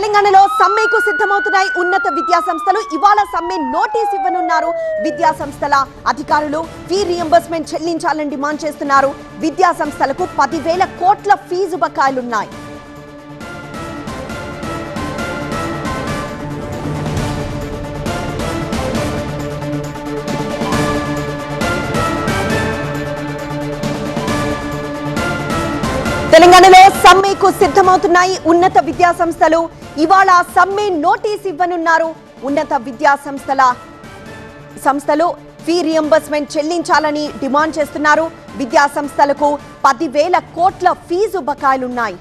తెలంగాణలో సమ్మెకు సిద్ధమవుతున్నాయి ఉన్నత విద్యా సంస్థలు ఇవాళ సమ్మె నోటీస్ ఇవ్వనున్నారు. విద్యా సంస్థల అధికారులు ఫీ రియంబర్స్మెంట్ చెల్లించాలని డిమాండ్ చేస్తున్నారు. విద్యా సంస్థలకు పదివేల కోట్ల ఫీజు బకాయిలున్నాయి. తెలంగాణలో సమ్మెకు సిద్ధమవుతున్నాయి ఉన్నత విద్యా సంస్థలు ఇవాళ సమ్మె నోటీస్ ఇవ్వనున్నారు. ఉన్నత విద్యా సంస్థల సంస్థలు ఫీ రియంబర్స్మెంట్ చెల్లించాలని డిమాండ్ చేస్తున్నారు. విద్యా సంస్థలకు పదివేల కోట్ల ఫీజు బకాయిలున్నాయి.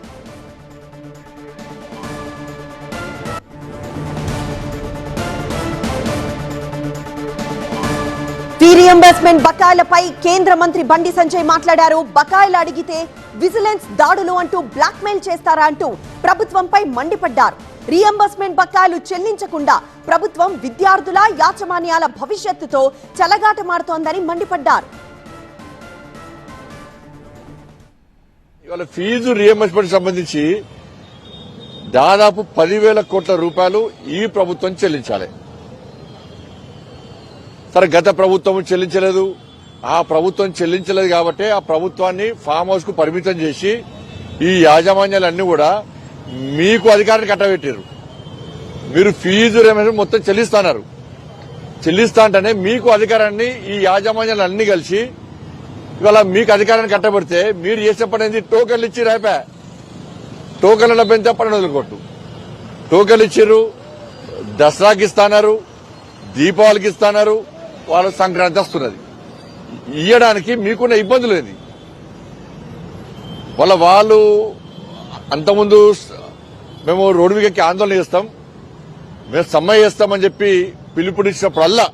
ఫీ రియంబర్స్మెంట్ బకాయిలపై కేంద్ర మంత్రి బండి సంజయ్ మాట్లాడారు. బకాయిలు అడిగితే విజిలెన్స్ దాడులు అంటూ బ్లాక్మెయిల్ చేస్తారా అంటూ ప్రభుత్వంపై మండిపడ్డారు. రియంబర్స్మెంట్ బకాయిలు చెల్లించకుండా ప్రభుత్వం విద్యార్థుల యాజమాన్యాల భవిష్యత్తుతో చెలగాటమాడుతోందని మండిపడ్డారు. ఇవాళ ఫీజు రియంబర్స్మెంట్ సంబంధించి దాదాపు పదివేల కోట్ల రూపాయలు ఈ ప్రభుత్వం చెల్లించాలి. సరే గత ప్రభుత్వం చెల్లించలేదు. ఆ ప్రభుత్వం చెల్లించలేదు కాబట్టి ఆ ప్రభుత్వాన్ని ఫామ్ హౌస్కు పరిమితం చేసి ఈ యాజమాన్యాలన్నీ కూడా మీకు అధికారాన్ని కట్టబెట్టారు మీరు ఫీజు రేమేషన్ మొత్తం చెల్లిస్తున్నారు. చెల్లిస్తా అంటేనే మీకు అధికారాన్ని ఈ యాజమాన్యాలు అన్ని కలిసి ఇవాళ మీకు అధికారాన్ని కట్టబెడితే మీరు చేసే పని ఏంది? టోకెన్లు ఇచ్చి రేపే టోకెన్ల డబ్బు పని వదులుకోట్టు టోకెన్లు ఇచ్చిర్రు. దసరాకి ఇస్తాన్నారు. దీపావళికి ఇస్తానారు వాళ్ళ సంక్రాంతి వస్తున్నది. ఇయ్యడానికి మీకున్న ఇబ్బందులు ఏంది? వాళ్ళ వాళ్ళు అంతకుముందు మేము రోడ్డు మీదకి ఆందోళన చేస్తాం. మేము సమ్మె చేస్తామని చెప్పి పిలుపునిచ్చినప్పుడల్లా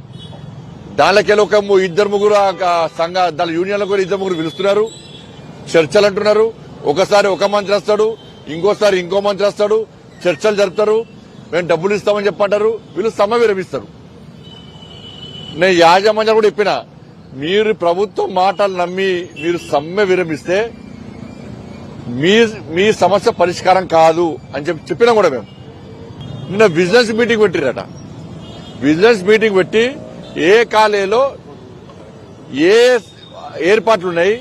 దానికెళ్ళి ఒక ఇద్దరు ముగ్గురు సంఘ దాని యూనియన్లకు కూడా ఇద్దరు ముగ్గురు పిలుస్తున్నారు. చర్చలు అంటున్నారు. ఒకసారి ఒక మంత్రి వస్తాడు ఇంకోసారి ఇంకో మంత్రి వస్తాడు. చర్చలు జరుపుతారు. మేము డబ్బులు ఇస్తామని చెప్పంటారు వీళ్ళు సమ్మె విరమిస్తారు. నేను యాజమాన్యాలు కూడా చెప్పిన మీరు ప్రభుత్వం మాటలు నమ్మి మీరు సమ్మె విరమిస్తే మీ మీ సమస్య పరిష్కారం కాదు అని చెప్పి చెప్పినా కూడా మేము. నిన్న బిజినెస్ మీటింగ్ పెట్టిరట. బిజినెస్ మీటింగ్ పెట్టి ఏ కాలేలో ఏ ఏర్పాట్లు ఉన్నాయి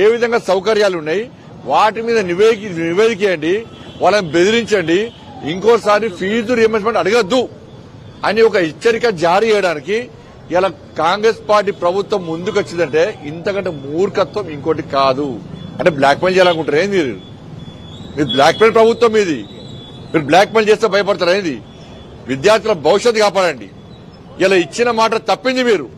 ఏ విధంగా సౌకర్యాలు ఉన్నాయి వాటి మీద నివేది నివేదికేయండి వాళ్ళని బెదిరించండి ఇంకోసారి ఫీజు రియంబర్స్మెంట్ అడగద్దు అని ఒక హెచ్చరిక జారీ చేయడానికి ఇలా కాంగ్రెస్ పార్టీ ప్రభుత్వం ముందుకు వచ్చిందంటే ఇంతకంటే మూర్ఖత్వం ఇంకోటి కాదు. అంటే బ్లాక్మెయిల్ చేయాలనుకుంటారు. ఏంది మీరు? మీరు బ్లాక్మెయిల్ ప్రభుత్వం ఇది మీరు బ్లాక్మెయిల్ చేస్తే భయపడతారు. ఏంది? విద్యార్థుల భవిష్యత్తు కాపాడండి. ఇలా ఇచ్చిన మాట తప్పింది మీరు.